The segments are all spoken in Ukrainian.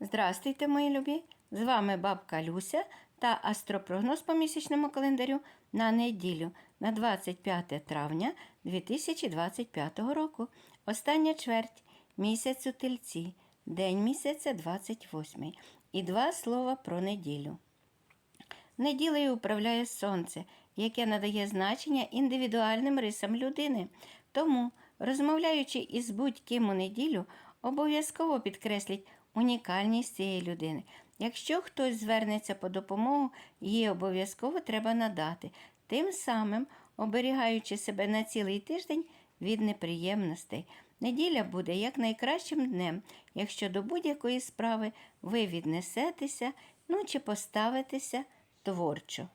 Здрастуйте, мої любі! З вами бабка Люся та астропрогноз по місячному календарю на неділю на 25 травня 2025 року. Остання чверть місяцю тельці, день місяця 28. І два слова про неділю. Неділею управляє сонце, яке надає значення індивідуальним рисам людини. Тому, розмовляючи із будь-ким у неділю, обов'язково підкресліть унікальність цієї людини. Якщо хтось звернеться по допомогу, її обов'язково треба надати, тим самим оберігаючи себе на цілий тиждень від неприємностей. Неділя буде як найкращим днем, якщо до будь-якої справи ви віднесетеся, ну чи поставитеся творчо.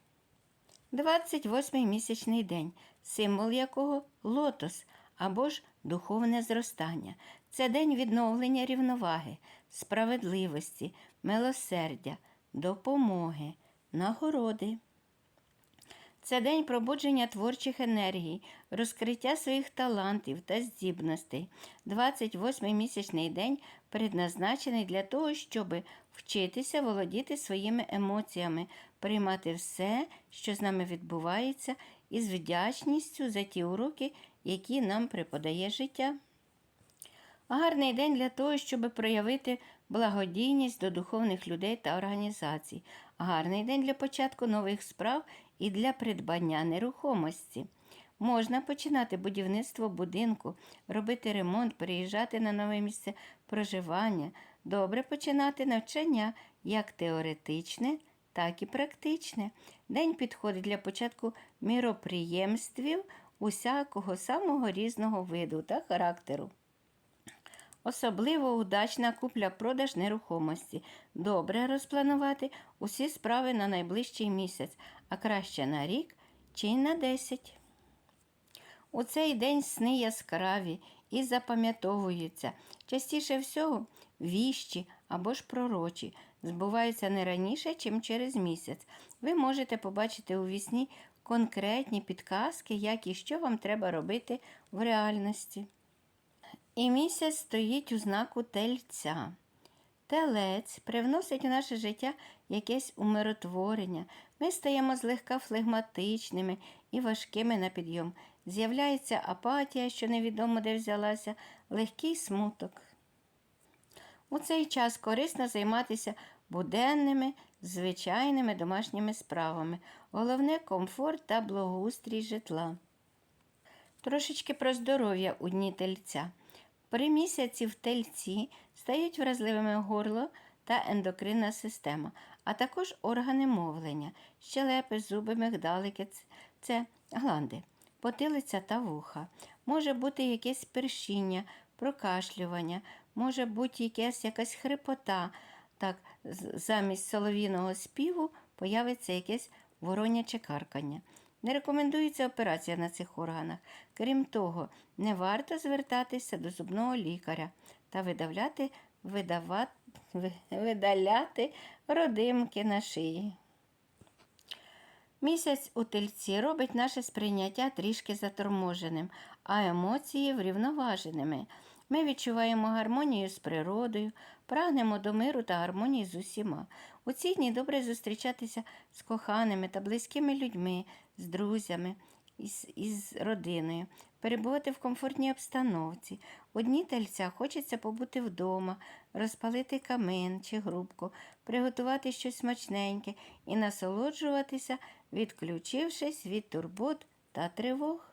28-й місячний день, символ якого лотос або ж духовне зростання. Це день відновлення рівноваги, справедливості, милосердя, допомоги, нагороди. Це день пробудження творчих енергій, розкриття своїх талантів та здібностей. 28-й місячний день предназначений для того, щоб вчитися володіти своїми емоціями, приймати все, що з нами відбувається, із вдячністю за ті уроки, які нам преподає життя. Гарний день для того, щоб проявити благодійність до духовних людей та організацій. Гарний день для початку нових справ і для придбання нерухомості. Можна починати будівництво будинку, робити ремонт, переїжджати на нове місце проживання. Добре починати навчання як теоретичне, так і практичне. День підходить для початку міроприємствів усякого самого різного виду та характеру. Особливо удачна купля-продаж нерухомості. Добре розпланувати усі справи на найближчий місяць, а краще на рік чи на 10. У цей день сни яскраві і запам'ятовуються. Частіше всього віщі або ж пророчі збуваються не раніше, чим через місяць. Ви можете побачити у вісні конкретні підказки, як і що вам треба робити в реальності. І місяць стоїть у знаку тельця. Телець привносить у наше життя якесь умиротворення. Ми стаємо злегка флегматичними і важкими на підйом. З'являється апатія, що невідомо де взялася, легкий смуток. У цей час корисно займатися буденними, звичайними домашніми справами. Головне комфорт та благоустрій житла. Трошечки про здоров'я у дні тельця. При місяці в тельці стають вразливими горло та ендокринна система, а також органи мовлення, щелепи, зуби, мигдалики – це гланди, потилиця та вуха. Може бути якесь першіння, прокашлювання, може бути якась, якась хрипота. Так, замість солов'їного співу появиться якесь вороняче каркання. Не рекомендується операція на цих органах. Крім того, не варто звертатися до зубного лікаря та видавляти, видавати, видаляти родимки на шиї. Місяць у тельці робить наше сприйняття трішки заторможеним, а емоції врівноваженими. Ми відчуваємо гармонію з природою, прагнемо до миру та гармонії з усіма. У ці дні добре зустрічатися з коханими та близькими людьми, з друзями, із, із родиною, перебувати в комфортній обстановці. У дні тельця хочеться побути вдома, розпалити камин чи грубку, приготувати щось смачненьке і насолоджуватися, відключившись від турбот та тривог.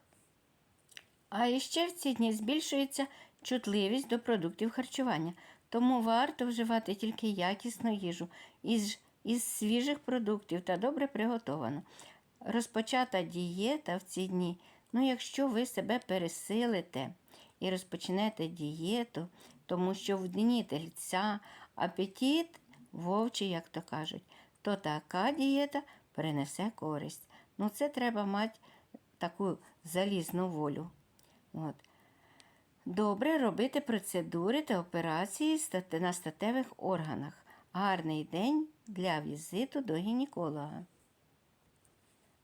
А іще в ці дні збільшується чутливість до продуктів харчування, тому варто вживати тільки якісну їжу із, із свіжих продуктів та добре приготовану. Розпочата дієта в ці дні, ну якщо ви себе пересилите і розпочнете дієту, тому що в дні тельця апетит вовчий, як то кажуть, то така дієта принесе користь. Ну це треба мати таку залізну волю. От. Добре робити процедури та операції на статевих органах. Гарний день для візиту до гінеколога.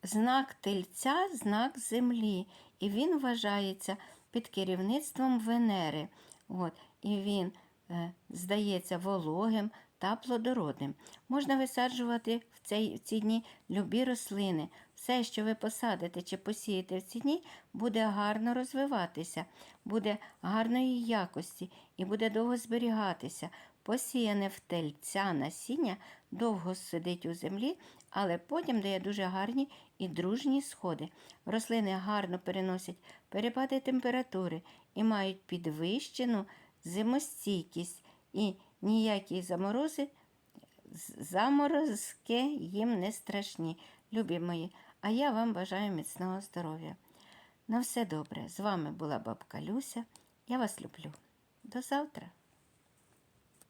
Знак тельця знак землі, і він вважається під керівництвом Венери. От, І він е, здається вологим, та плодородним. Можна висаджувати в, цей, в ці дні любі рослини. Все, що ви посадите чи посієте в ці дні, буде гарно розвиватися, буде гарної якості і буде довго зберігатися. Посіяне в тельця насіння довго сидить у землі, але потім дає дуже гарні і дружні сходи. Рослини гарно переносять перепади температури і мають підвищену зимостійкість, і ніякі заморози, заморозки їм не страшні, любі мої. А я вам бажаю міцного здоров'я. На все добре. З вами була бабка Люся. Я вас люблю. До завтра.